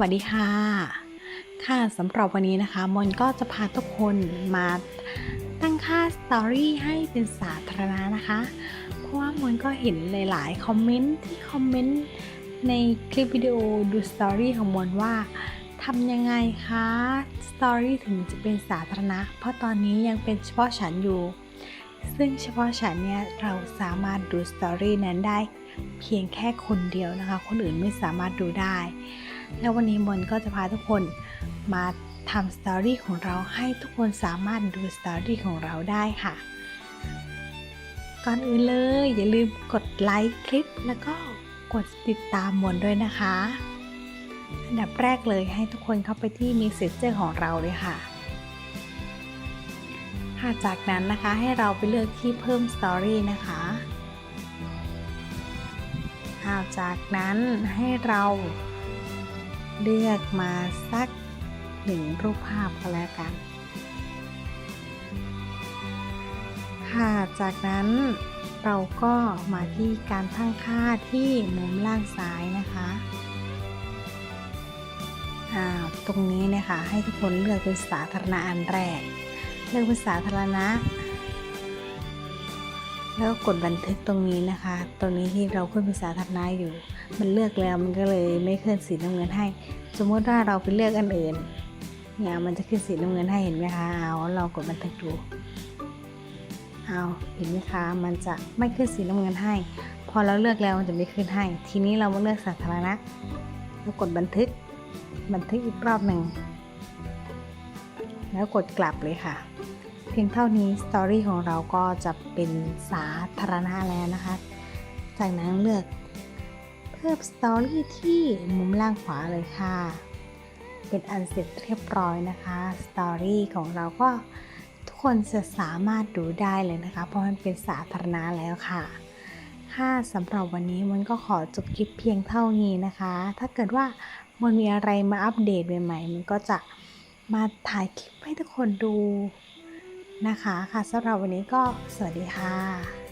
วัสดีค่ะ ค่ะสำหรับวันนี้นะคะมนก็จะพาทุกคนมาตั้งค่าสตอรี่ให้เป็นสาธารณะนะคะ เพราะว่ามนก็เห็นหลายๆ คอมเมนต์ที่คอมเมนต์ในคลิปวิดีโอดูสตอรี่ของมนว่าทำยังไงคะสตอรี่ถึงจะเป็นสาธารณะ เพราะตอนนี้ยังเป็นเฉพาะฉันอยู่ ซึ่งเฉพาะฉันเนี่ยเราสามารถดูสตอรี่นั้นได้เพียงแค่คนเดียวนะคะ คนอื่นไม่สามารถดูได้ แล้ววันนี้มนก็จะพาทุกคนมาทำสตอรี่ของเราให้ทุกคนสามารถดูสตอรี่ของเราได้ค่ะ ก่อนอื่นเลย อย่าลืมกดไลค์คลิปแล้วก็กดติดตามมนด้วยนะคะ อันดับแรกเลยให้ทุกคนเข้าไปที่ Messenger ของเราเลยค่ะค่ะจากนั้นนะคะให้เราไปเลือกที่เพิ่มสตอรี่นะคะอ้าจากนั้นให้เรา เลือกมาสักหนึ่งรูปภาพก็แล้วกัน ค่ะ จากนั้นเราก็มาที่การตั้งค่าที่มุมล่างซ้ายนะคะอ่าตรงนี้นี่ยค่ะให้ทุกคนเลือกเป็นสาธารณะอันแรก เลือกเป็นสาธารณะ แล้วกดบันทึกตรงนี้นะคะ ตรงนี้ที่เราขึ้นเป็นสาธารณะอยู่ มันเลือกแล้วมันก็เลยไม่ขึ้นสีน้ำเงินให้ สมมติว่าเราไปเลือกอันอื่นเนี่ยมันจะขึ้นสีน้ำเงินให้เห็นไหมคะ เอาเรากดบันทึกดูเอาเห็นไหมคะ มันจะไม่ขึ้นสีน้ำเงินให้ พอเราเลือกแล้วมันจะไม่ขึ้นให้ ทีนี้เรามาเลือกสาธารณะแล้วกดบันทึก บันทึกอีกรอบหนึ่ง แล้วกดกลับเลยค่ะ พียงเท่านี้สตอรี่ของเราก็จะเป็นสาธารณะแล้วนะคะ จากนั้นเลือกเพิ่มสตอรี่ที่มุมล่างขวาเลยค่ะ เป็นอันเสร็จเรียบร้อยนะคะสตอรี่ของเราก็ทุกคนจะสามารถดูได้เลยนะคะ เพราะมันเป็นสาธารณะแล้วค่ะค่ะสำหรับวันนี้มันก็ขอจบคลิปเพียงเท่านี้นะคะ ถ้าเกิดว่ามันมีอะไรมาอัปเดตใหม่ๆ มันก็จะมาถ่ายคลิปให้ทุกคนดู นะคะค่ะสำหรับวันนี้ก็สวัสดีค่ะ